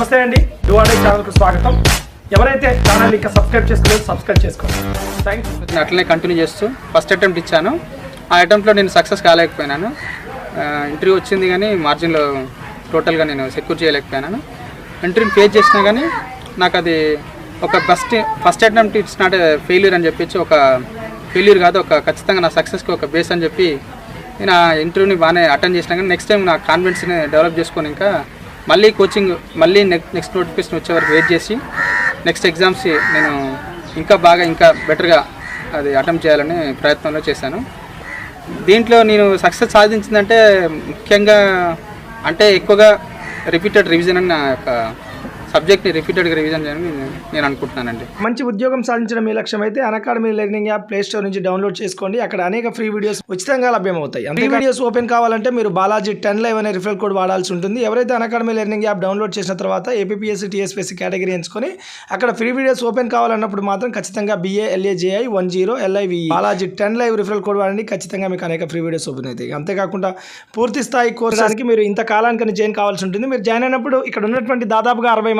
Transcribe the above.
నమస్తే అండి. డువాడే ఛానల్కు స్వాగతం. ఎవరైతే ఛానల్ ఇంకా సబ్స్క్రైబ్ చేసుకోలేదు సబ్స్క్రైబ్ చేసుకోండి. థ్యాంక్ యూ నేను అట్లనే కంటిన్యూ చేస్తూ ఫస్ట్ అటెంప్ట్ ఇచ్చాను. ఆ అటెంప్ట్లో నేను సక్సెస్ కాలేకపోయినాను. ఇంటర్వ్యూ వచ్చింది కానీ మార్జిన్లో టోటల్గా నేను సెక్యూర్ చేయలేకపోయినాను. ఇంటర్వ్యూ ఫేస్ చేసినా కానీ నాకు అది ఒక first first attempt it's not failure అని చెప్పి ఒక ఫెయిల్యూర్ కాదు ఒక ఖచ్చితంగా నా సక్సెస్కి ఒక బేస్ అని చెప్పి నేను ఆ ఇంటర్వ్యూని బాగానే అటెండ్ చేసినా కానీ నెక్స్ట్ టైం నా కాన్ఫిడెన్స్ని డెవలప్ చేసుకొని ఇంకా మళ్ళీ కోచింగ్ మళ్ళీ నెక్స్ట్ నోటిఫికేషన్ వచ్చే వరకు వెయిట్ చేసి నెక్స్ట్ ఎగ్జామ్స్ నేను ఇంకా బాగా ఇంకా బెటర్గా అది అటెంప్ట్ చేయాలని ప్రయత్నంలో చేశాను. దీంట్లో నేను సక్సెస్ సాధించిందంటే ముఖ్యంగా అంటే ఎక్కువగా రిపీటెడ్ రివిజన్ అని నా యొక్క సబ్జెక్ట్ని రిపీటెడ్గా రివిజన్ చేయాలని నేను అనుకుంటున్నానండి. మంచి ఉద్యోగం సాధించడం మీ లక్ష్యం అయితే academy learning app play store నుంచి డౌన్లోడ్ చేసుకోండి. అక్కడ అనేక ఫ్రీ వీడియోస్ ఉచితంగా లభ్యమవుతాయి. అంతే వీడియోస్ ఓపెన్ కావాలంటే మీరు బాలాజీ టెన్ లైవ్ అనే రిఫరల్ కోడ్ వాడాల్సి ఉంటుంది. ఎవరైతే అకాడమీ లెర్నింగ్ యాప్ డౌన్లోడ్ చేసిన తర్వాత ఏపీఎస్సీ టీఎస్పీఎస్సీ కేటగిరీ ఎంచుకొని అక్కడ ఫ్రీ వీడియోస్ ఓపెన్ కావాలన్నప్పుడు మాత్రం ఖచ్చితంగా B A L A J I one zero L I V Balaji ten live referral code వాడండి. ఖచ్చితంగా మీకు అనేక ఫ్రీ వీడియోస్ ఓపెన్ అవుతాయి. అంతేకాకుండా పూర్తి స్థాయి కోర్సానికి మీరు ఇంత కాలానికి జాయిన్ కావాల్సి ఉంటుంది. మీరు జాయిన్ అయినప్పుడు ఇక్కడ ఉన్నటువంటి దాదాపుగా అరవై